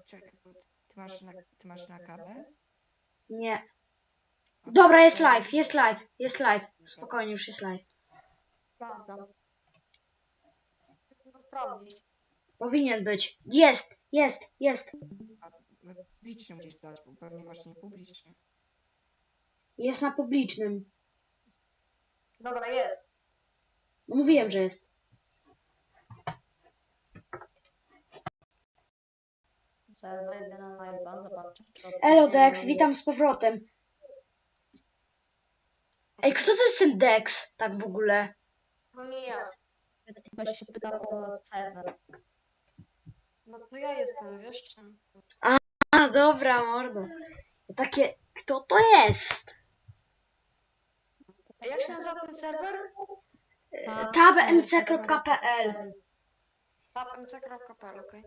Czekaj, ty masz na, ty masz na kabel? Nie. Dobra, jest live, jest live, jest live. Spokojnie, już jest live. Sprawdzam. Sprawdzić. Powinien być. Jest, jest, jest. Publicznie musisz dać, bo pewnie masz niepublicznie. Jest na publicznym. Dobra, jest. Mówiłem, że jest. Wejdę na live'a, zobaczę. Elo Dex, witam z powrotem. Ej, kto to jest ten Dex, tak w ogóle? No nie ja. Ktoś się pytał o serwer. No to ja jestem, wiesz? czym? A, dobra, mordo. Takie, kto to jest? A jak się nazywa ten serwer? tabmc.pl Tapmc.pl, okej.